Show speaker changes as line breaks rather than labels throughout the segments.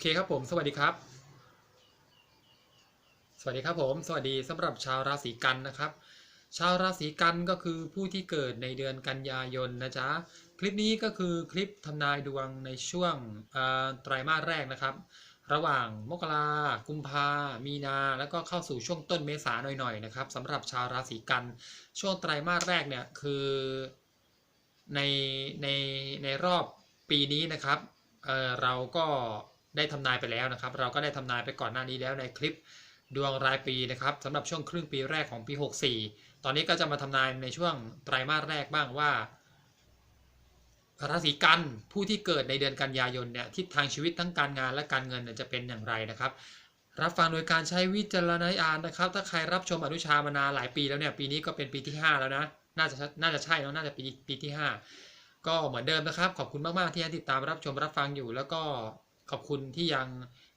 เคครับผม สวัสดีครับ สวัสดีครับผม สวัสดีสำหรับชาวราศีกันนะครับ ชาวราศีกันก็คือผู้ที่เกิดในเดือนกันยายนนะจ๊ะ คลิปนี้ก็คือคลิปทำนายดวงในช่วงไตรมาสแรกนะครับ ระหว่างมกรากุมภามีนา แล้วก็เข้าสู่ช่วงต้นเมษาหน่อยๆนะครับสำหรับชาวราศีกัน ช่วงไตรมาสแรกเนี่ยคือในในในรอบปีนี้นะครับเเราก็ ได้ทำนายไปแล้วนะครับ เราก็ได้ทำนายไปก่อนหน้านี้แล้วในคลิปดวงรายปีนะครับสำหรับช่วงครึ่งปีแรกของปี 64 ตอนนี้ก็จะมาทำนายในช่วงไตรมาสแรกบ้างว่าราศีกันผู้ที่เกิดในเดือนกันยายนเนี่ยทิศทางชีวิตทั้งการงานและการเงินจะเป็นอย่างไรนะครับ รับฟังโดยการใช้วิจารณญาณนะครับ ถ้าใครรับชมอนุชามานานหลายปีแล้วเนี่ยปีนี้ก็เป็นปีที่ 5 แล้วนะน่าจะน่าจะใช่แล้วน่าจะปีปีที่ 5 ก็เหมือนเดิมนะครับ ขอบคุณมากๆที่ติดตามรับชมรับฟังอยู่แล้วก็ ขอบคุณที่ยัง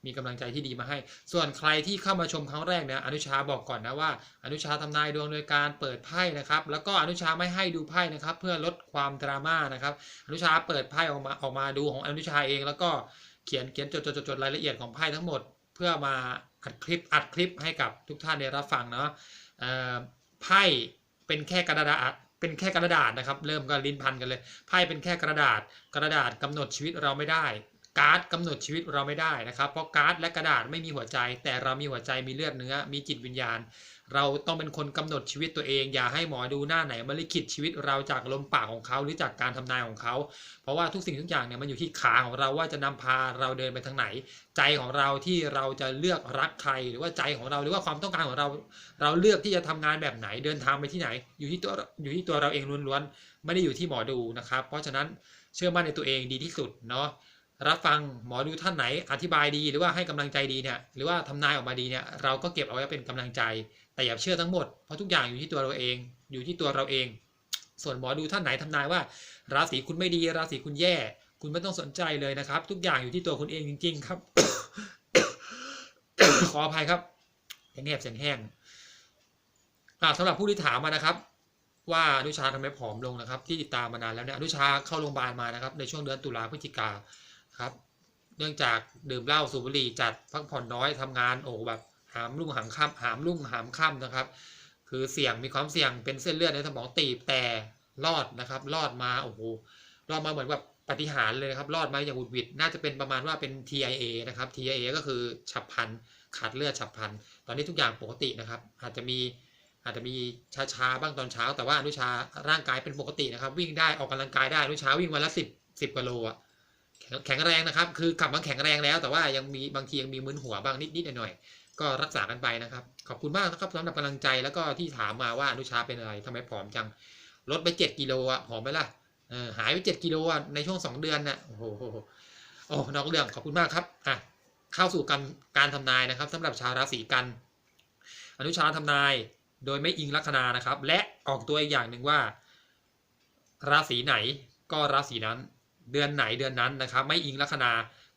มีกำลังใจที่ดีมาให้ ส่วนใครที่เข้ามาชมครั้งแรกเนี่ยอนุชาบอกก่อนนะว่า อนุชาทำนายดวงโดยการเปิดไพ่นะครับ แล้วก็อนุชาไม่ให้ดูไพ่นะครับ เพื่อลดความดราม่านะครับ อนุชาเปิดไพ่ออกมาออกมาดูของอนุชาเอง แล้วก็เขียนเขียนจดจดจดรายละเอียดของไพ่ทั้งหมด เพื่อมาอัดคลิปอัดคลิปให้กับทุกท่านได้รับฟังเนาะไพ่เป็นแค่กระดาษเป็นแค่กระดาษนะครับ เริ่มก็ลิ้นพันกันเลยไพ่เป็นแค่กระดาษกระดาษกำหนดชีวิตเราไม่ได้ การ์ดกำหนดชีวิตเราไม่ได้นะครับ เพราะการ์ดและกระดาษไม่มีหัวใจ แต่เรามีหัวใจมีเลือดเนื้อ มีจิตวิญญาณ เราต้องเป็นคนกำหนดชีวิตตัวเอง อย่าให้หมอดูหน้าไหนมาลิขิตชีวิตเราจากลมปากของเขาหรือจากการทำนายของเขา เพราะว่าทุกสิ่งทุกอย่างเนี่ยมันอยู่ที่ขาของเราว่าจะนำพาเราเดินไปทางไหน ใจของเราที่เราจะเลือกรักใครหรือว่าใจของเราหรือว่าความต้องการของเรา เราเลือกที่จะทำงานแบบไหนเดินทางไปที่ไหน อยู่ที่ตัวอยู่ที่ตัวเราเองล้วนๆไม่ได้อยู่ที่หมอดูนะครับ เพราะฉะนั้นเชื่อมั่นในตัวเองดีที่สุดเนาะ รับฟังหมอดูท่านไหนอธิบายดีหรือว่าให้กำลังใจดีเนี่ยหรือว่าทำนายออกมาดีเนี่ยเราก็เก็บเอาไว้เป็นกำลังใจ แต่อย่าเชื่อทั้งหมดเพราะทุกอย่างอยู่ที่ตัวเราเอง อยู่ที่ตัวเราเอง ส่วนหมอดูท่านไหนทำนายว่า ราศีคุณไม่ดี ราศีคุณแย่ คุณไม่ต้องสนใจเลยนะครับ ทุกอย่างอยู่ที่ตัวคุณเองจริง ๆ ครับ ขออภัยครับเสียงแหบเสียงแห้งอ่าสำหรับผู้ที่ถามมานะครับว่าอนุชาทำไมผอมลงนะครับ ที่ติดตามมานานแล้วเนี่ยอนุชาเข้าโรงพยาบาลมานะครับในช่วงเดือนตุลาพฤศจิกา ครับ เนื่องจากดื่มเหล้าสูบบุหรี่จัดพักผ่อนน้อยทำงานโอ้แบบหามรุ่งหามค่ำหามรุ่งหามค่ำนะครับ คือเสี่ยงมีความเสี่ยงเป็นเส้นเลือดในสมองตีบแต่รอดนะครับรอดมาโอ้โหรอดมาเหมือนแบบปฏิหารเลยครับรอดมาอย่างบุดหวิดน่าจะเป็นประมาณว่าเป็น TIA นะครับ TIA ก็คือฉับพลันขาดเลือดฉับพลัน ตอนนี้ทุกอย่างปกตินะครับ อาจจะมีอาจจะมีชาๆบ้างตอนเช้า แต่ว่าอนุชาร่างกายเป็นปกตินะครับ วิ่งได้ออกกำลังกายได้อนุชาวิ่งวันละสิบสิบกิโลอะ แข็งแรงนะครับ คือกลับมาแข็งแรงแล้ว แต่ว่ายังมีบางทียังมีมึนหัวบ้างนิดๆหน่อยๆก็รักษากันไปนะครับ ขอบคุณมากนะครับสำหรับกำลังใจแล้วก็ที่ถามมาว่าอนุชาเป็นอะไรทำไมผอมจังลดไปเจ็ดกิโลอะผอมไหมล่ะเออหายไปเจ็ดกิโลอะในช่วงสองเดือนน่ะโอ้โหโอ้นอกเรื่องขอบคุณมากครับอะเข้าสู่การการทำนายนะครับสำหรับชาวราศีกัน อนุชาทำนายโดยไม่อิงลัคนานะครับ และออกตัวอีกอย่างหนึ่งว่า ราศีไหนก็ราศีนั้น เดือนไหนเดือนนั้นนะครับไม่อิงลัคนา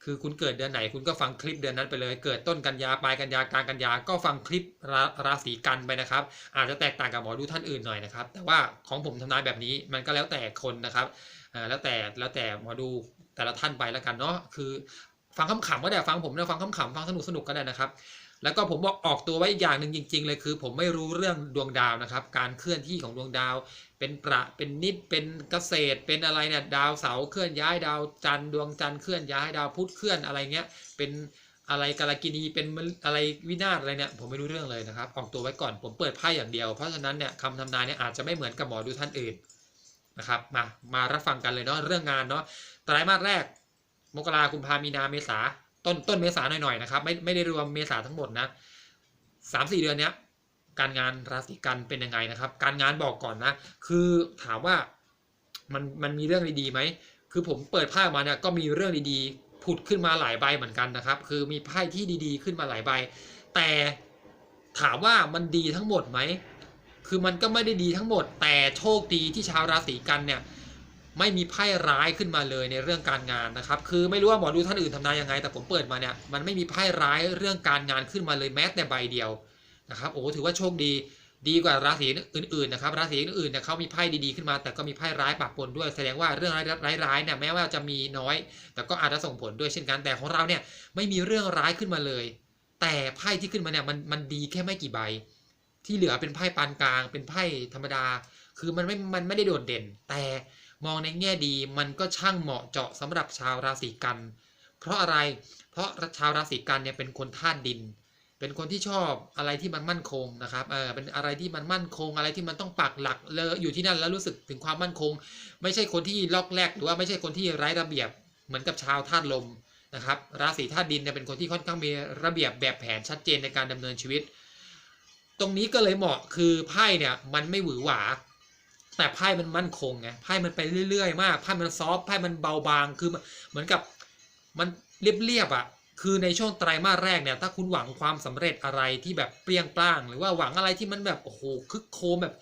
คือคุณเกิดเดือนไหนคุณก็ฟังคลิปเดือนนั้นไปเลย เกิดต้นกันยาปลายกันยากลางกันยาก็ฟังคลิปราราศีกันไปนะครับ อาจจะแตกต่างกับหมอดูท่านอื่นหน่อยนะครับ แต่ว่าของผมทำนายแบบนี้มันก็แล้วแต่คนนะครับแล้วแต่แล้วแต่หมอดูแต่ละท่านไปแล้วกันเนาะคือ ฟังขำก็ได้ฟังผมนะฟังขำฟังสนุกสนุกก็ได้นะครับ แล้วก็ผมบอกออกตัวไว้อีกอย่างหนึ่งจริง ๆ เลยคือ ผมไม่รู้เรื่องดวงดาวนะครับ การเคลื่อนที่ของดวงดาว เป็นประเป็นนิดเป็นเกษตรเป็นอะไรเนี่ยดาวเสาเคลื่อนย้ายดาวจันทร์ดวงจันทร์เคลื่อนย้ายดาวพุธเคลื่อนอะไรเงี้ยเป็นอะไรกาลกินีเป็นอะไรวินาศอะไรเนี่ยผมไม่รู้เรื่องเลยนะครับ ออกตัวไว้ก่อนผมเปิดไพ่อย่างเดียว เพราะฉะนั้นเนี่ยคำทำนายเนี่ยอาจจะไม่เหมือนกับหมอดูท่านอื่นนะครับมามารับฟังกันเลยเนาะเรื่องงานเนาะไตรมาสแรก มกราคุมพามีนาเมษาต้นต้นเมษาหน่อยๆนะครับไม่ไม่ได้รวมเมษาทั้งหมดนะสามสี่เดือนเนี้ย การงานราศีกันเป็นยังไงนะครับ การงานบอกก่อนนะ คือถามว่ามันมันมีเรื่องดีๆไหม คือผมเปิดไพ่ออกมาเนี่ยก็มีเรื่องดีๆผุดขึ้นมาหลายใบเหมือนกันนะครับ คือมีไพ่ที่ดีๆ ขึ้นมาหลายใบ แต่ถามว่ามันดีทั้งหมดไหม คือมันก็ไม่ได้ดีทั้งหมด แต่โชคดีที่ชาวราศีกันเนี่ยไม่มีไพ่ร้ายขึ้นมาเลยในเรื่องการงานนะครับ คือไม่รู้ว่าหมอดูท่านอื่นทำนายยังไง แต่ผมเปิดมาเนี่ยมันไม่มีไพ่ร้ายเรื่องการงานขึ้นมาเลยแม้แต่ใบเดียว นะครับโอ้ถือว่าโชคดีดีกว่าราศีอื่นๆนะครับราศีอื่นๆเนี่ยเขามีไพ่ดีๆขึ้นมาแต่ก็มีไพ่ร้ายปะปนด้วย แสดงว่าเรื่องร้ายๆเนี่ยแม้ว่าจะมีน้อย แต่ก็อาจจะส่งผลด้วยเช่นกันแต่ของเราเนี่ยไม่มีเรื่องร้ายขึ้นมาเลย แต่ไพ่ที่ขึ้นมาเนี่ยมันมันดีแค่ไม่กี่ใบ ที่เหลือเป็นไพ่ปานกลาง เป็นไพ่ธรรมดา คือมันไม่มันไม่ได้โดดเด่น แต่มองในแง่ดีมันก็ช่างเหมาะเจาะสำหรับชาวราศีกัน เพราะอะไรเพราะชาวราศีกันเนี่ยเป็นคนธาตุดิน เป็นคนที่ชอบอะไรที่มันมั่นคงนะครับเออเป็นอะไรที่มันมั่นคง อะไรที่มันต้องปักหลักเลยอยู่ที่นั่นแล้วรู้สึกถึงความมั่นคง ไม่ใช่คนที่ลอกแรกหรือว่าไม่ใช่คนที่ไร้ระเบียบเหมือนกับชาวธาตุลมนะครับ ราศีธาตุดินเนี่ยเป็นคนที่ค่อนข้างมีระเบียบแบบแผนชัดเจนในการดำเนินชีวิต ตรงนี้ก็เลยเหมาะคือไพ่เนี่ยมันไม่หวือหวา แต่ไพ่มันมั่นคงไงไพ่มันไปเรื่อยๆ มากไพ่มันซอฟไพ่มันเบาบางคือเหมือนกับมันเรียบๆอะ คือในช่วงไตรมาสแรกเนี่ยถ้าคุณหวังความสำเร็จอะไรที่แบบเปรี้ยงปร้าง หรือว่าหวังอะไรที่มันแบบโอ้โหคึกโครมแบบ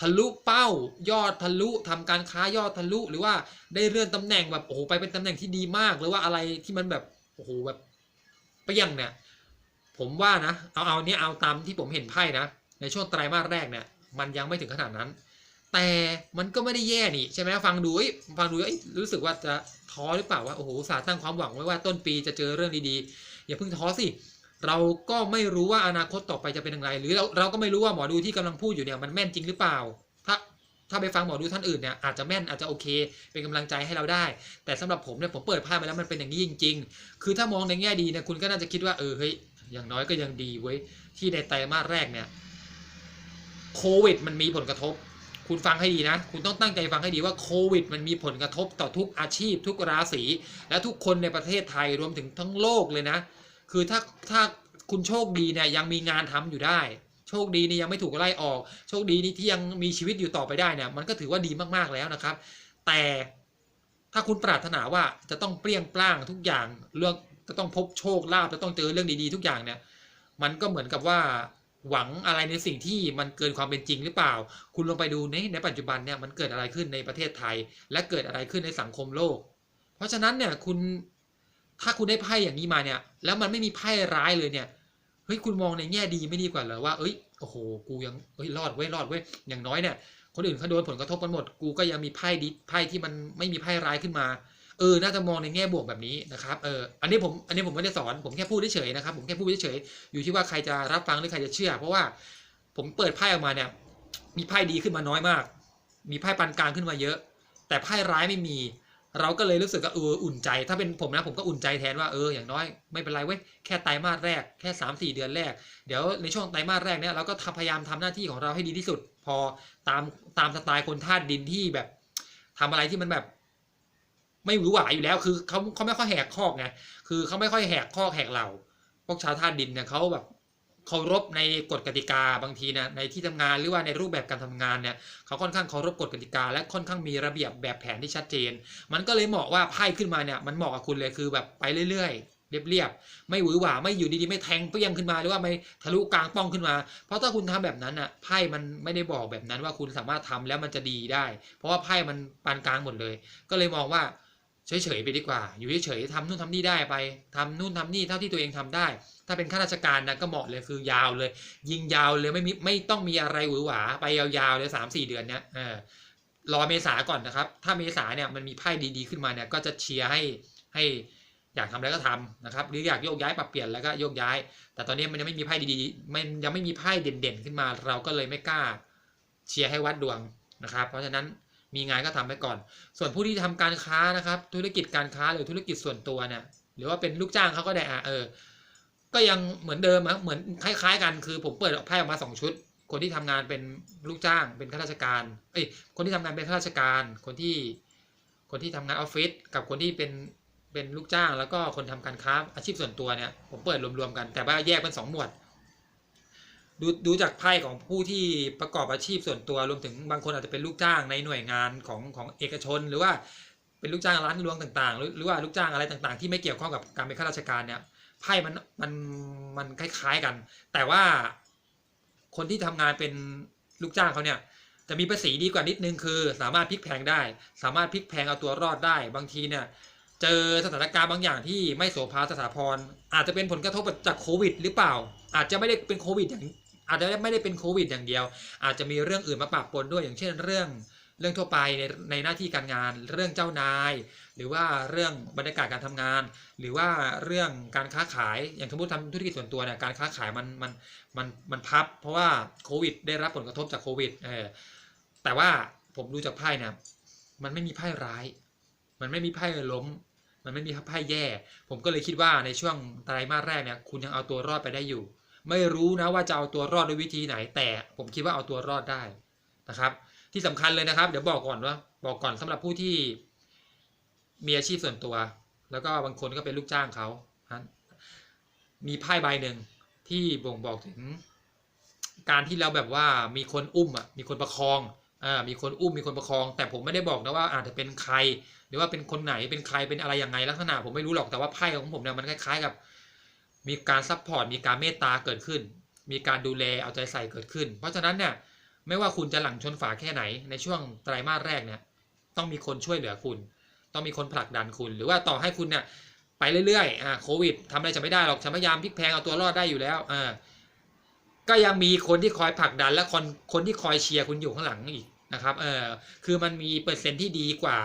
ทะลุเป้ายอดทะลุทำการค้ายอดทะลุ หรือว่าได้เลื่อนตำแหน่งแบบโอ้โหไปเป็นตำแหน่งที่ดีมาก หรือว่าอะไรที่มันแบบโอ้โหแบบเปรี้ยงเนี่ยผมว่านะเอาเอาเนี้ยเอาตามที่ผมเห็นไพ่นะในช่วงไตรมาสแรกเนี่ยมันยังไม่ถึงขนาดนั้น แต่มันก็ไม่ได้แย่นี่ใช่ไหมฟังดูเอ้ฟังดูเอ้รู้สึกว่าจะท้อหรือเปล่าว่าโอ้โหสาห์ตั้งความหวังไว้ว่าต้นปีจะเจอเรื่องดีๆอย่าเพิ่งท้อสิเราก็ไม่รู้ว่าอนาคตต่อไปจะเป็นอย่างไร หรือเราเราก็ไม่รู้ว่าหมอดูที่กำลังพูดอยู่เนี่ยมันแม่นจริงหรือเปล่า ถ้าถ้าไปฟังหมอดูท่านอื่นเนี่ยอาจจะแม่นอาจจะโอเค เป็นกำลังใจให้เราได้ แต่สำหรับผมเนี่ยผมเปิดไพ่มาแล้วมันเป็นอย่างนี้จริง ๆ คือถ้ามองในแง่ดีเนี่ยคุณก็น่าจะคิดว่าเออเฮ้ยอย่างน้อยก็ยังดีเว้ยที่ในไตรมาสแรกเนี่ยโควิดมันมีผลกระทบ คุณฟังให้ดีนะ คุณต้องตั้งใจฟังให้ดีว่าโควิด มันมีผลกระทบต่อทุกอาชีพ ทุกราศี และทุกคนในประเทศไทยรวมถึงทั้งโลกเลยนะ คือถ้าถ้าคุณโชคดีเนี่ยยังมีงานทำอยู่ได้ โชคดีนี่ยังไม่ถูกไล่ออก โชคดีนี่ที่ยังมีชีวิตอยู่ต่อไปได้เนี่ยมันก็ถือว่าดีมากๆแล้วนะครับ แต่ถ้าคุณปรารถนาว่าจะต้องเปรี้ยงปร้างทุกอย่างเรื่องจะต้องพบโชคลาภจะต้องเจอเรื่องดีๆทุกอย่างเนี่ยมันก็เหมือนกับว่า หวังอะไรในสิ่งที่มันเกินความเป็นจริงหรือเปล่า คุณลองไปดูในในปัจจุบันเนี่ยมันเกิดอะไรขึ้นในประเทศไทย และเกิดอะไรขึ้นในสังคมโลก เพราะฉะนั้นเนี่ยคุณถ้าคุณได้ไพ่อย่างนี้มาเนี่ย แล้วมันไม่มีไพ่ร้ายเลยเนี่ยเฮ้ยคุณมองในแง่ดีไม่ดีกว่าเหรอว่าเอ้ยโอ้โหกูยังเฮ้ยรอดเว้ยรอดเว้ยอย่างน้อยเนี่ยคนอื่นเขาโดนผลกระทบกันหมด กูก็ยังมีไพ่ดิไพ่ที่มันไม่มีไพ่ร้ายขึ้นมา เออน่าจะมองในแง่บวกแบบนี้นะครับเอออันนี้ผมอันนี้ผมไม่ได้สอนผมแค่พูดเฉยๆนะครับผมแค่พูดเฉยๆอยู่ที่ว่าใครจะรับฟังหรือใครจะเชื่อ เพราะว่าผมเปิดไพ่ออกมาเนี่ยมีไพ่ดีขึ้นมาน้อยมาก มีไพ่ปานกลางขึ้นมาเยอะ แต่ไพ่ร้ายไม่มี เราก็เลยรู้สึกว่าเอออุ่นใจ ถ้าเป็นผมนะผมก็อุ่นใจแทนว่าเอออย่างน้อยไม่เป็นไรเว้ยแค่ไตรมาสแรกแค่ 3 4 เดือนแรก เดี๋ยวในช่วงไตรมาสแรกเนี่ยเราก็ทำพยายามทำหน้าที่ของเราให้ดีที่สุด พอตามตามสไตล์คนธาตุดินที่แบบทำอะไรที่มันแบบ ไม่หวือหวาอยู่แล้ว คือเขาเขาไม่ค่อยแหกคอกไงคือเขาไม่ค่อยแหกคอกแหกเหล่าพวกชาวธาตุดินเนี่ยเขาแบบเคารพในกฎกติกาบางทีนะในที่ทำงานหรือว่าในรูปแบบการทำงานเนี่ยเขาค่อนข้างเคารพกฎกติกา และค่อนข้างมีระเบียบแบบแผนที่ชัดเจน มันก็เลยเหมาะว่าไพ่ขึ้นมาเนี่ยมันเหมาะกับคุณเลยคือแบบไปเรื่อยๆเรียบๆไม่หวือหวาไม่อยู่ดีๆไม่แทงเปรี้ยงขึ้นมาหรือว่าไม่ทะลุกลางป้องขึ้นมา เพราะถ้าคุณทำแบบนั้นอะไพ่มันไม่ได้บอกแบบนั้นว่าคุณสามารถทำแล้วมันจะดีได้ เพราะว่าไพ่มันปานกลางหมดเลย ก็เลยมองว่า เฉยๆไปดีกว่า อยู่เฉยๆทำนู่นทำนี่ได้ไปทำนู่นทำนี่เท่าที่ตัวเองทำได้ ถ้าเป็นข้าราชการนะก็เหมาะเลยคือยาวเลย ยิงยาวเลยไม่มีไม่ต้องมีอะไรหวือหวาไปยาวๆเลยสามสี่เดือนเนี้ยรอเมษาก่อนนะครับ ถ้าเมษาเนี่ยมันมีไพ่ดีๆขึ้นมาเนี่ยก็จะเชียร์ให้ให้อยากทำอะไรก็ทำนะครับ หรืออยากโยกย้ายปรับเปลี่ยนแล้วก็โยกย้าย แต่ตอนนี้มันยังไม่มีไพ่ดีๆมันยังไม่มีไพ่เด่นๆขึ้นมา เราก็เลยไม่กล้าเชียร์ให้วัดดวงนะครับ เพราะฉะนั้น มีงานก็ทำไปก่อน ส่วนผู้ที่ทำการค้านะครับ ธุรกิจการค้าหรือธุรกิจส่วนตัวเนี่ยหรือว่าเป็นลูกจ้างเขาก็ได้อะเออ ก็ยังเหมือนเดิมอะเหมือนคล้าย ๆ กันคือผมเปิดไพ่ออกมาสองชุด คนที่ทำงานเป็นลูกจ้างเป็นข้าราชการ เอ้ยคนที่ทำงานเป็นข้าราชการ คนที่ คนที่ทำงานออฟฟิศกับคนที่เป็นเป็นลูกจ้างแล้วก็คนทำการค้าอาชีพส่วนตัวเนี่ยผมเปิดรวมๆกัน แต่ว่าแยกเป็นสองหมวด ดูดูจากไพ่ของผู้ที่ประกอบอาชีพส่วนตัวรวมถึงบางคนอาจจะเป็นลูกจ้างในหน่วยงานของของเอกชน หรือว่าเป็นลูกจ้างร้านรวงต่างๆ หรือหรือว่าลูกจ้างอะไรต่างๆ ที่ไม่เกี่ยวข้องกับการเป็นข้าราชการเนี่ยไพ่มันมันมันคล้าย ๆกัน แต่ว่าคนที่ทำงานเป็นลูกจ้างเขาเนี่ยจะมีภาษีดีกว่านิดนึงคือ สามารถพลิกแพงได้ สามารถพลิกแพงเอาตัวรอดได้ บางทีเนี่ยเจอสถานการณ์บางอย่างที่ไม่โสภาสถาพรอาจจะเป็นผลกระทบจากโควิด หรือเปล่า อาจจะไม่ได้เป็นโควิดอย่าง อาจจะไม่ได้เป็นโควิดอย่างเดียว อาจจะมีเรื่องอื่นมาปะปนด้วยอย่างเช่นเรื่องเรื่องทั่วไปในในหน้าที่การงาน เรื่องเจ้านาย หรือว่าเรื่องบรรยากาศการทำงาน หรือว่าเรื่องการค้าขายอย่างสมมติทำธุรกิจส่วนตัวเนี่ยการค้าขายมันมันมันมันพับ เพราะว่าโควิด ได้รับผลกระทบจากโควิดเออแต่ว่าผมดูจากไพ่เนี่ยมันไม่มีไพ่ร้าย มันไม่มีไพ่ล้ม มันไม่มีไพ่แย่ ผมก็เลยคิดว่าในช่วงไตรมาสแรกเนี่ยคุณยังเอาตัวรอดไปได้อยู่ ไม่รู้นะว่าจะเอาตัวรอดด้วยวิธีไหน แต่ผมคิดว่าเอาตัวรอดได้นะครับ ที่สำคัญเลยนะครับ เดี๋ยวบอกก่อนว่า บอกก่อนสำหรับผู้ที่มีอาชีพส่วนตัว แล้วก็บางคนก็เป็นลูกจ้างเขามีไพ่ใบหนึ่งที่บ่งบอกถึง การที่เราแบบว่ามีคนอุ้มอะมีคนประคองอ่ามีคนอุ้มมีคนประคอง แต่ผมไม่ได้บอกนะว่าอาจจะเป็นใคร หรือว่าเป็นคนไหนเป็นใครเป็นอะไรยังไงลักษณะผมไม่รู้หรอกแต่ว่าไพ่ของผมเนี่ยมันคล้ายๆกับ มีการซัพพอร์ตมีการเมตตาเกิดขึ้น มีการดูแลเอาใจใส่เกิดขึ้น เพราะฉะนั้นเนี่ยไม่ว่าคุณจะหลังชนฝาแค่ไหนในช่วงไตรมาสแรกเนี่ยต้องมีคนช่วยเหลือคุณ ต้องมีคนผลักดันคุณ หรือว่าต่อให้คุณเนี่ยไปเรื่อยๆอ่าโควิดทำอะไรจะไม่ได้หรอกฉันพยายามพลิกแพลงเอาตัวรอดได้อยู่แล้วอ่าก็ยังมีคนที่คอยผลักดันและคนคนที่คอยเชียร์คุณอยู่ข้างหลังอีกนะครับเออคือมันมีเปอร์เซ็นต์ที่ดีกว่า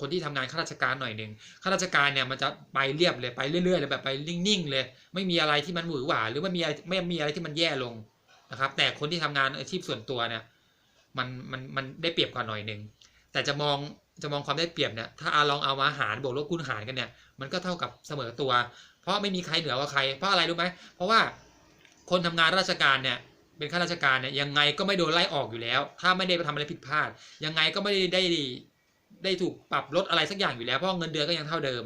คนที่ทำงานข้าราชการหน่อยหนึ่งข้าราชการเนี่ยมันจะไปเรียบเลยไปเรื่อยๆเลยแบบไปนิ่งๆเลย ไม่มีอะไรที่มันหวือหวาหรือว่มีอะไรไม่มีอะไรที่มันแย่ลงนะครับ แต่คนที่ทำงานอาชีพส่วนตัวเนี่ยมันมันมันได้เปรียบกว่าหน่อยหนึ่งแต่จะมองจะมองความได้เปรียบเนี่ยถ้าอาลองเอามาหารบวกลบคูณหารกันเนี่ยมันก็เท่ากับเสมอตัว เพราะไม่มีใครเหนือกว่าใคร เพราะอะไรรู้ไหมเพราะว่าคนทำงานราชการเนี่ยเป็นข้าราชการเนี่ยยังไงก็ไม่โดนไล่ออกอยู่แล้ว ถ้าไม่ได้ไปทำอะไรผิดพลาด ยังไงก็ไม่ได้ได้ ได้ถูกปรับลดอะไรสักอย่างอยู่แล้วเพราะเงินเดือนก็ยังเท่าเดิม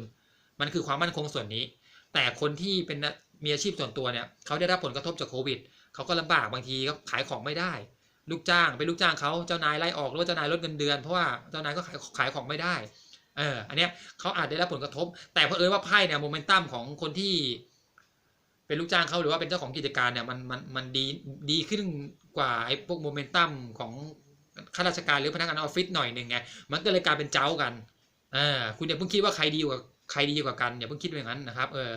มันคือความมั่นคงส่วนนี้ แต่คนที่เป็นมีอาชีพส่วนตัวเนี่ยเขาได้รับผลกระทบจากโควิดเขาก็ลำบากบางทีก็ขายของไม่ได้ ลูกจ้างเป็นลูกจ้างเขาเจ้านายไล่ออกหรือว่าเจ้านายลดเงินเดือนเพราะว่าเจ้านายก็ขายขายของไม่ได้เอออันเนี้ยเขาอาจได้รับผลกระทบ แต่เพอเอิญว่าไพ่เนี่ยโมเมนตัมของคนที่ เป็นลูกจ้างเขาหรือว่าเป็นเจ้าของกิจการเนี่ยมันมันมันดีดีขึ้นกว่าไอ้พวกโมเมนตัมของ ข้าราชการหรือพนักงานออฟฟิศหน่อยหนึ่งไงมันก็เลยกลายเป็นเจ้ากันเออคุณอย่าเพิ่งคิดว่าใครดีกว่าใครดีกว่ากันอย่าเพิ่งคิดอย่างนั้นนะครับเออ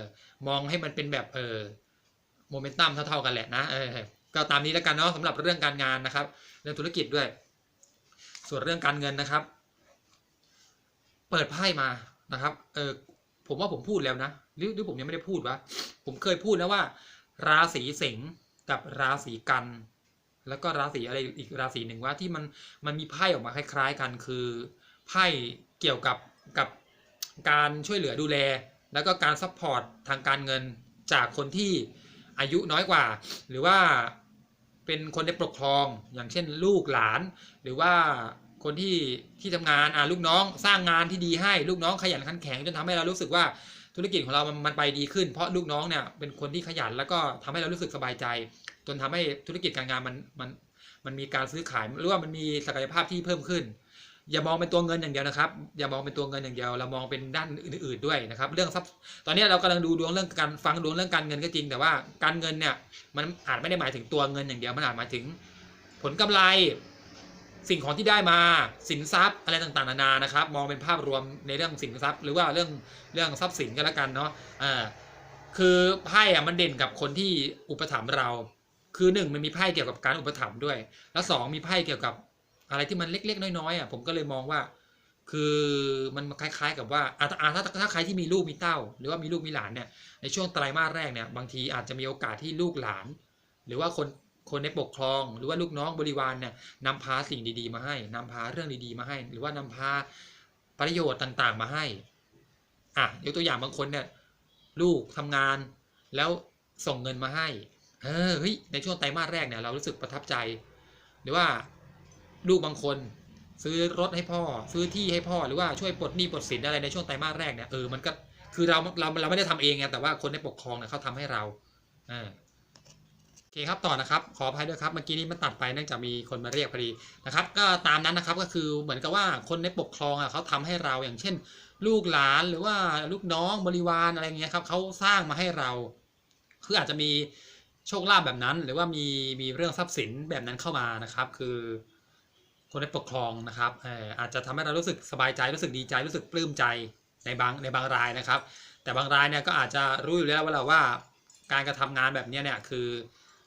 มองให้มันเป็นแบบเออโมเมนตัมเท่าๆกันแหละนะเออก็ตามนี้แล้วกันเนาะสำหรับเรื่องการงานนะครับเรื่องธุรกิจด้วย ส่วนเรื่องการเงินนะครับ เปิดไพ่มานะครับเออผมว่าผมพูดแล้วนะหรือหรือผมยังไม่ได้พูดวะผมเคยพูดนะว่า ราศีสิงห์กับราศีกัน แล้วก็ราศีอะไรอีกราศีหนึ่งว่าที่มันมันมีไพ่ออกมาคล้าย ๆ กัน คือไพ่เกี่ยวกับกับการช่วยเหลือดูแล แล้วก็การซัพพอร์ตทางการเงินจากคนที่อายุน้อยกว่า หรือว่าเป็นคนได้ปกครอง อย่างเช่นลูกหลาน หรือว่าคนที่ที่ทำงานอ่าลูกน้องสร้างงานที่ดีให้ลูกน้องขยันขันแข็งจนทำให้เรารู้สึกว่า ธุรกิจของเรามันมันไปดีขึ้น เพราะลูกน้องเนี่ยเป็นคนที่ขยันแล้วก็ทำให้เรารู้สึกสบายใจ จนทำให้ธุรกิจการงานมันมันมันมีการซื้อขายหรือว่ามันมีศักยภาพที่เพิ่มขึ้น อย่ามองเป็นตัวเงินอย่างเดียวนะครับ อย่ามองเป็นตัวเงินอย่างเดียว เรามองเป็นด้านอื่น ๆด้วยนะครับ เรื่องทรัพย์ตอนนี้เรากำลังดูดวงเรื่องการฟังดวงเรื่องการเงินก็จริง แต่ว่าการเงินเนี่ยมันอาจไม่ได้หมายถึงตัวเงินอย่างเดียวมันอาจหมายถึง ผลกำไร สิ่งของที่ได้มาสินทรัพย์อะไรต่างๆนานานะครับ มองเป็นภาพรวมในเรื่องสินทรัพย์ หรือว่าเรื่องเรื่องทรัพย์สินก็แล้วกันเนาะอ่าคือไพ่อะมันเด่นกับคนที่อุปถัมภ์เรา คือหนึ่งมันมีไพ่เกี่ยวกับการอุปถัมภ์ด้วย แล้วสองมีไพ่เกี่ยวกับอะไรที่มันเล็ก ๆ น้อยๆอะผมก็เลยมองว่า คือมันคล้าย ๆ กับว่าอาอะถ้าถ้าใครที่มีลูกมีเต้า หรือว่ามีลูกมีหลานเนี่ยในช่วงไตรมาสแรกเนี่ยบางทีอาจจะมีโอกาสที่ลูกหลาน หรือว่าคน คนในปกครอง หรือว่าลูกน้องบริวารเนี่ยนำพาสิ่งดีๆ มาให้นำพาเรื่องดีๆมาให้ หรือว่านำพาประโยชน์ต่างๆ มาให้อะยกตัวอย่างบางคนเนี่ยลูกทำงานแล้วส่งเงินมาให้เออเฮ้ยในช่วงไตรมาสแรกเนี่ยเรารู้สึกประทับใจ หรือว่าลูกบางคน ซื้อรถให้พ่อ ซื้อที่ให้พ่อหรือว่าช่วยปลดหนี้ปลดสินอะไรในช่วงไตรมาสแรกเนี่ยเออมันก็คือเราเราเราไม่ได้ทำเองไงแต่ว่าคนในปกครองเนี่ยเขาทำให้เราอ่า เคครับต่อนะครับขออภัยด้วยครับเมื่อกี้นี้มันตัดไปเนื่องจากมีคนมาเรียกพอดีนะครับก็ตามนั้นนะครับก็คือเหมือนกับว่าคนในปกครองอะเขาทำให้เราอย่างเช่น ลูกหลานหรือว่าลูกน้องบริวารอะไรเงี้ยครับเขาสร้างมาให้เราคืออาจจะมีโชคลาภแบบนั้น หรือว่ามีมีเรื่องทรัพย์สินแบบนั้นเข้ามานะครับ คือ คนในปกครองนะครับอาจจะทำให้เรารู้สึกสบายใจรู้สึกดีใจรู้สึกปลื้มใจในบางในบางรายนะครับ แต่บางรายเนี่ยก็อาจจะรู้อยู่แล้วว่าเราว่าการกระทำงานแบบนี้เนี่ยคือ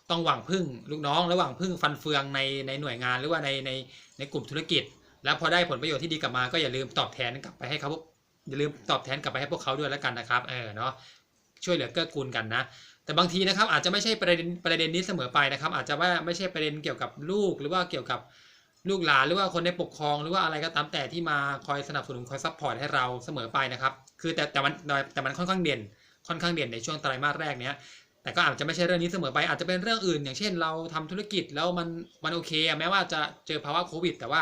ต้องหวังพึ่งลูกน้องระหว่างพึ่งฟันเฟืองในในหน่วยงานหรือว่าในในในกลุ่มธุรกิจ แล้วพอได้ผลประโยชน์ที่ดีกลับมาก็อย่าลืมตอบแทนกลับไปให้เขาอย่าลืมตอบแทนกลับไปให้พวกเขาด้วยแล้วกันนะครับเออเนาะช่วยเหลือเกื้อกูลกันนะแต่บางทีนะครับอาจจะไม่ใช่ประเด็นประเด็นนี้เสมอไปนะครับ อาจจะว่าไม่ใช่ประเด็นเกี่ยวกับลูกหรือว่าเกี่ยวกับลูกหลานหรือว่าคนในปกครองหรือว่าอะไรก็ตามแต่ที่มาคอยสนับสนุนคอยซัพพอร์ตให้เราเสมอไปนะครับ คือแต่แต่มันแต่มันค่อนข้างเด่นค่อนข้างเด่นในช่วงไตรมาสแรกเนี้ย แต่ก็อาจจะไม่ใช่เรื่องนี้เสมอไปอาจจะเป็นเรื่องอื่น อย่างเช่น เราทำธุรกิจแล้วมันมันโอเคแม้ว่าจะเจอภาวะโควิด แต่ว่า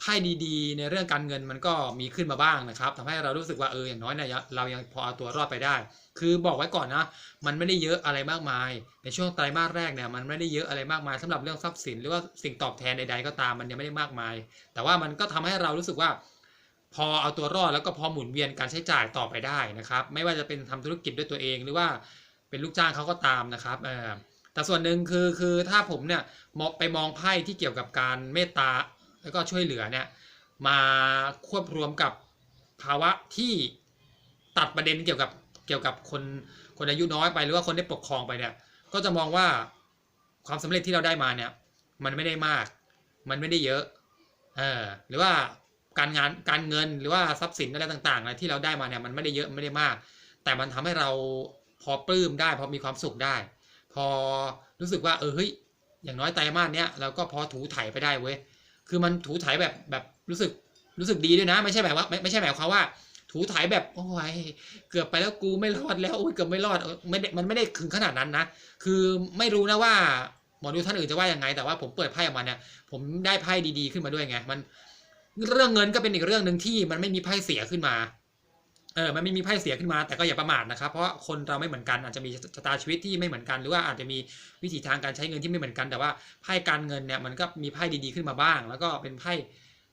ไพ่ดีๆ ในเรื่องการเงินมันก็มีขึ้นมาบ้างนะครับทำให้เรารู้สึกว่าเอออย่างน้อยเนี่ยเรายังพอเอาตัวรอดไปได้ คือบอกไว้ก่อนนะ มันไม่ได้เยอะอะไรมากมาย ในช่วงไตรมาสแรกเนี่ยมันไม่ได้เยอะอะไรมากมายสำหรับเรื่องทรัพย์สิน หรือว่าสิ่งตอบแทนใดๆก็ตามมันยังไม่ได้มากมาย แต่ว่ามันก็ทำให้เรารู้สึกว่าพอเอาตัวรอดแล้วก็พอหมุนเวียนการใช้จ่ายต่อไปได้นะครับ ไม่ว่าจะเป็นทำธุรกิจด้วยตัวเองหรือว่า เป็นลูกจ้างเขาก็ตามนะครับเออแต่ส่วนหนึ่งคือคือถ้าผมเนี่ยมองไปมองไพ่ที่เกี่ยวกับการเมตตาแล้วก็ช่วยเหลือเนี่ยมาควบรวมกับภาวะที่ตัดประเด็นเกี่ยวกับเกี่ยวกับคนคนอายุน้อยไปหรือว่าคนได้ปกครองไปเนี่ยก็จะมองว่าความสำเร็จที่เราได้มาเนี่ยมันไม่ได้มาก มันไม่ได้เยอะเออหรือว่าการงานการเงินหรือว่าทรัพย์สินอะไรต่างๆอะไรที่เราได้มาเนี่ยมันไม่ได้เยอะไม่ได้มาก แต่มันทำให้เรา พอปลื้มได้ พอมีความสุขได้ พอรู้สึกว่าเออเฮ้ยอย่างน้อยไตรมาสเนี้ยเราก็พอถูไถไปได้เว้ยคือมันถูไถแบบแบบรู้สึกรู้สึกดีด้วยนะ ไม่ใช่แบบว่าไม่ไม่ใช่หมายความว่า ถูไถแบบโอ้ยเกือบไปแล้วกูไม่รอดแล้วโอ้ยเกือบไม่รอดไม่มันไม่ได้ถึงขนาดนั้นนะ คือไม่รู้นะว่าหมอดูท่านอื่นจะว่ายังไง แต่ว่าผมเปิดไพ่ออกมาเนี่ยผมได้ไพ่ดีๆขึ้นมาด้วยไงมันเรื่องเงินก็เป็นอีกเรื่องหนึ่งที่มันไม่มีไพ่เสียขึ้นมา เออมันไม่มีไพ่เสียขึ้นมาแต่ก็อย่าประมาทนะครับ เพราะคนเราไม่เหมือนกันอาจจะมีชะตาชีวิตที่ไม่เหมือนกัน หรือว่าอาจจะมีวิถีทางการใช้เงินที่ไม่เหมือนกัน แต่ว่าไพ่การเงินเนี่ยมันก็มีไพ่ดีๆขึ้นมาบ้าง แล้วก็เป็นไพ่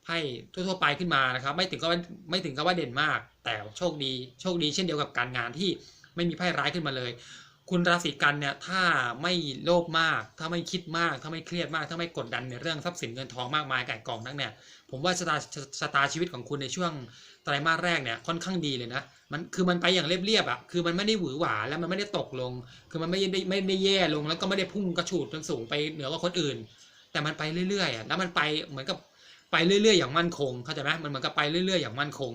ไพ่ทั่วๆไปขึ้นมานะครับ ไม่ถึงก็ไม่ถึงกับว่าเด่นมาก แต่โชคดีโชคดีเช่นเดียวกับการงานที่ไม่มีไพ่ร้ายขึ้นมาเลย คุณราศีกันเนี่ยถ้าไม่โลภมาก ถ้าไม่คิดมาก ถ้าไม่เครียดมาก ถ้าไม่กดดันในเรื่องทรัพย์สินเงินทองมากมายไก่กองนักเนี่ยผมว่าชะตาชะตาชีวิตของคุณในช่วงไตรมาสแรกเนี่ยค่อนข้างดีเลยนะมันคือมันไปอย่างเรียบๆอะคือมันไม่ได้หวือหวาแล้วมันไม่ได้ตกลง คือมันไม่ได้ไม่ได้แย่ลงแล้วก็ไม่ได้พุ่งกระฉูดจนสูงไปเหนือกว่าคนอื่น แต่มันไปเรื่อยๆอะแล้วมันไปเหมือนกับไปเรื่อยๆอย่างมั่นคงเข้าใจไหมมันเหมือนกับไปเรื่อยๆอย่างมั่นคง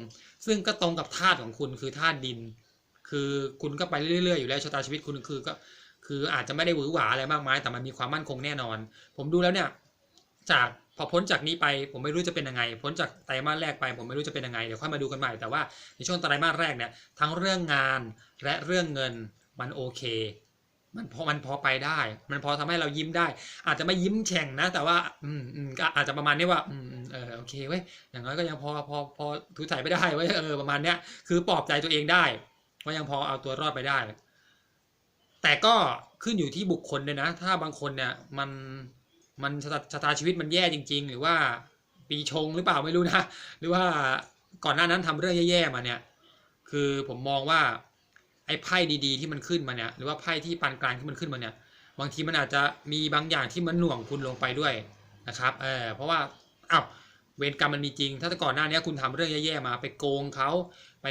ซึ่งก็ตรงกับธาตุของคุณคือธาตุดิน คือคุณก็ไปเรื่อยๆอยู่แล้วชะตาชีวิตคุณคือก็คืออาจจะไม่ได้หวือหวาอะไรมากมาย แต่มันมีความมั่นคงแน่นอน ผมดูแล้วเนี่ยจากพอพ้นจากนี้ไปผมไม่รู้จะเป็นยังไง พ้นจากไตรมาสแรกไป ผมไม่รู้จะเป็นยังไงเดี๋ยวค่อยมาดูกันใหม่แต่ว่าในช่วงไตรมาสแรกเนี่ยทั้งเรื่องงานและเรื่องเงินมันโอเค มันพอมันพอไปได้ มันพอทำให้เรายิ้มได้ อาจจะไม่ยิ้มแฉ่งนะ แต่ว่าอืมอืมก็อาจจะประมาณนี้ว่าอืมอืมเออโอเคเว้ยอย่างน้อยก็ยังพอพอพอถูถ่ายไปได้เว้ยเออประมาณเนี้ยคือปลอบใจตัวเองได้ ว่ายังพอเอาตัวรอดไปได้ แต่ก็ขึ้นอยู่ที่บุคคลด้วยนะ ถ้าบางคนเนี่ยมันมันชะตาชะตาชีวิตมันแย่จริง ๆ หรือว่าปีชงหรือเปล่าไม่รู้นะ หรือว่าก่อนหน้านั้นทำเรื่องแย่ๆมาเนี่ย คือผมมองว่าไอ้ไพ่ดีๆที่มันขึ้นมาเนี่ย หรือว่าไพ่ที่ปานกลางที่มันขึ้นมาเนี่ย บางทีมันอาจจะมีบางอย่างที่มันหน่วงคุณลงไปด้วยนะครับ เออเพราะว่าอ้าวเวรกรรมมันมีจริง ถ้าแต่ก่อนหน้านี้คุณทำเรื่องแย่ๆมา ไปโกงเขาไป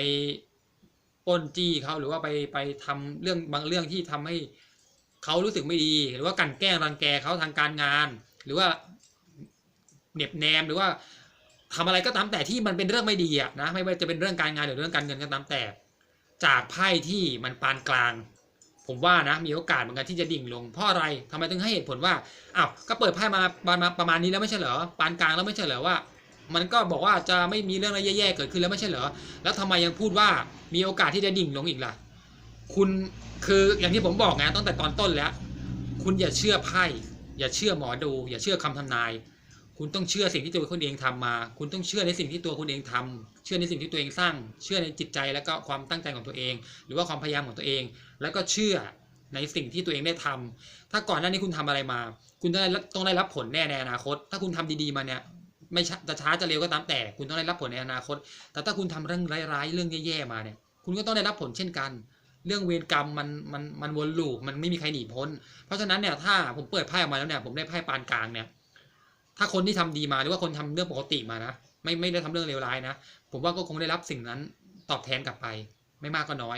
ป้นจี้เขาหรือว่าไปไปทำเรื่องบางเรื่องที่ทำให้เขารู้สึกไม่ดี หรือว่ากันแกล้งรังแกเขาทางการงาน หรือว่าเหน็บแนมหรือว่าทำอะไรก็ตามแต่ที่มันเป็นเรื่องไม่ดีอะนะไม่ว่าจะเป็นเรื่องการงานหรือเรื่องการเงินก็ตามแต่ จากไพ่ที่มันปานกลาง ผมว่านะมีโอกาสเหมือนกันที่จะดิ่งลงเพราะอะไรทำไมถึงให้เหตุผลว่าอ้าวก็เปิดไพ่มามามาประมาณนี้แล้วไม่ใช่เหรอปานกลางแล้วไม่ใช่เหรอว่า มันก็บอกว่าจะไม่มีเรื่องอะไรแย่ๆเกิดขึ้นแล้วไม่ใช่เหรอ แล้วทำไมยังพูดว่ามีโอกาสที่จะดิ่งลงอีกล่ะ คุณคืออย่างที่ผมบอกไงตั้งแต่ตอนต้นแล้ว คุณอย่าเชื่อไพ่อย่าเชื่อหมอดู อย่าเชื่อคำทำนาย คุณต้องเชื่อสิ่งที่ตัวคุณเองทำมา คุณต้องเชื่อในสิ่งที่ตัวคุณเองทำเชื่อในสิ่งที่ตัวเองสร้าง เชื่อในจิตใจแล้วก็ความตั้งใจของตัวเอง หรือว่าความพยายามของตัวเอง แล้วก็เชื่อในสิ่งที่ตัวเองได้ทำถ้าก่อนหน้านี้คุณทำอะไรมา คุณต้องได้ต้องได้รับผลแน่ในอนาคต ถ้าคุณทำดีๆมาเนี่ย ไม่จะช้าจะเร็วก็ตามแต่ คุณต้องได้รับผลในอนาคต แต่ถ้าคุณทำเรื่องร้ายๆ เรื่องแย่ๆมาเนี่ย คุณก็ต้องได้รับผลเช่นกัน เรื่องเวรกรรมมันมันมันวนลูปมันไม่มีใครหนีพ้น เพราะฉะนั้นเนี่ยถ้าผมเปิดไพ่ออกมาแล้วเนี่ยผมได้ไพ่ปานกลางเนี่ย ถ้าคนที่ทำดีมาหรือว่าคนทำเรื่องปกติมานะไม่ไม่ได้ทำเรื่องเลวร้ายนะผมว่าก็คงได้รับสิ่งนั้นตอบแทนกลับไป ไม่มากก็น้อย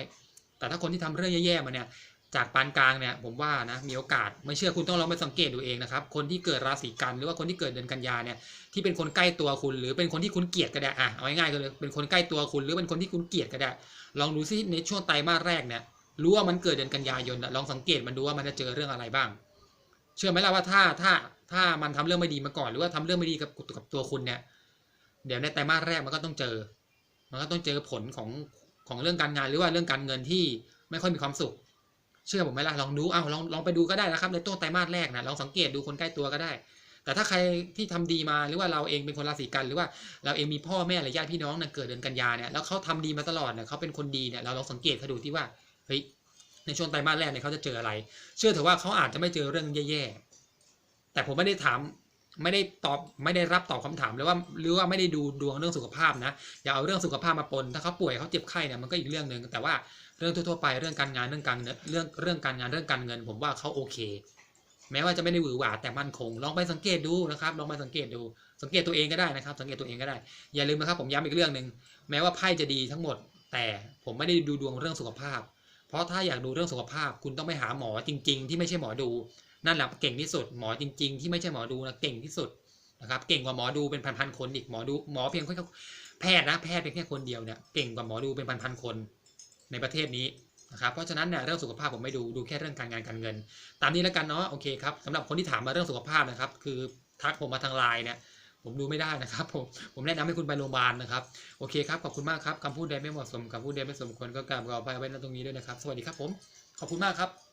แต่ถ้าคนที่ทำเรื่องแย่ๆมาเนี่ย จากปานกลางเนี่ยผมว่านะมีโอกาสไม่เชื่อคุณต้องลองไปสังเกตดูเองนะครับคนที่เกิดราศีกันหรือว่าคนที่เกิดเดือนกันยาเนี่ยที่เป็นคนใกล้ตัวคุณ หรือเป็นคนที่คุณเกลียดก็ได้อะเอาง่ายๆก็เลยเป็นคนใกล้ตัวคุณ หรือเป็นคนที่คุณเกลียดก็ได้ ลองดูซิในช่วงไตรมาสแรกเนี่ยรู้ว่ามันเกิดเดือนกันยายนลองสังเกตมันดูว่ามันจะเจอเรื่องอะไรบ้าง เชื่อไหมล่ะว่าถ้าถ้าถ้ามันทำเรื่องไม่ดีมาก่อน หรือว่าทำเรื่องไม่ดีกับกับตัวคุณเนี่ยเดี๋ยวในไตรมาสแรกมันก็ต้องเจอ มันก็ต้องเจอผลของของเรื่องการงานหรือว่าเรื่องการเงินที่ไม่ค่อยมีความสุข เชื่อผมไหมล่ะลองดูเอาลองลองไปดูก็ได้นะครับ ในต้นไตรมาสแรกนะลองสังเกตดูคนใกล้ตัวก็ได้ แต่ถ้าใครที่ทำดีมาหรือว่าเราเองเป็นคนราศีกัน หรือว่าเราเองมีพ่อแม่หรือญาติพี่น้องเนี่ยเกิดเดือนกันยาเนี่ยแล้วเขาทำดีมาตลอดเนี่ยเขาเป็นคนดีเนี่ยเราลองสังเกตเขาดูที่ว่าเฮ้ยในช่วงไตรมาสแรกเนี่ยเขาจะเจออะไร เชื่อเถอะว่าเขาอาจจะไม่เจอเรื่องแย่ๆแต่ผมไม่ได้ถาม ไม่ได้ตอบไม่ได้รับตอบคำถามเลยว่าหรือว่าไม่ได้ดูดวงเรื่องสุขภาพนะอย่าเอาเรื่องสุขภาพมาปนถ้าเขาป่วยเขาเจ็บไข้เนี่ยมันก็อีกเรื่องหนึ่งแต่ว่าเรื่องทั่วๆไปเรื่องการงานเรื่องการเงินเรื่องเรื่องการงานเรื่องการเงิน ผมว่าเขาโอเค แม้ว่าจะไม่ได้หวือหวาแต่มั่นคง ลองไปสังเกตดูนะครับ ลองไปสังเกตดู สังเกตตัวเองก็ได้นะครับ สังเกตตัวเองก็ได้ อย่าลืมนะครับ ผมย้ำอีกเรื่องหนึ่งแม้ว่าไพ่จะดีทั้งหมด แต่ผมไม่ได้ดูดวงเรื่องสุขภาพ เพราะถ้าอยากดูเรื่องสุขภาพ คุณต้องไปหาหมอจริง ๆ ที่ไม่ใช่หมอดู นั่นแหละเก่งที่สุดหมอจริง ๆ ที่ไม่ใช่หมอดูนะเก่งที่สุดนะครับ เก่งกว่าหมอดูเป็นพันๆคนอีกหมอดูหมอเพียงแค่แพทย์นะแพทย์เป็นแค่คนเดียวเนี่ยเก่งกว่าหมอดูเป็นพันๆคนในประเทศนี้นะครับเพราะฉะนั้นเนี่ยเรื่องสุขภาพผมไม่ดูดูแค่เรื่องการงานการเงิน ตามนี้แล้วกันเนาะโอเคครับสำหรับคนที่ถามมาเรื่องสุขภาพนะครับ คือทักผมมาทางไลน์เนี่ยผมดูไม่ได้นะครับผมผมแนะนำให้คุณไปโรงพยาบาลนะครับโอเคครับขอบคุณมากครับคำพูดใดไม่เหมาะสมคำพูดใดไม่สมควรก็กราบขออภัยไว้ณตรงนี้ด้วยนะครับ สวัสดีครับผมขอบคุณมากครับ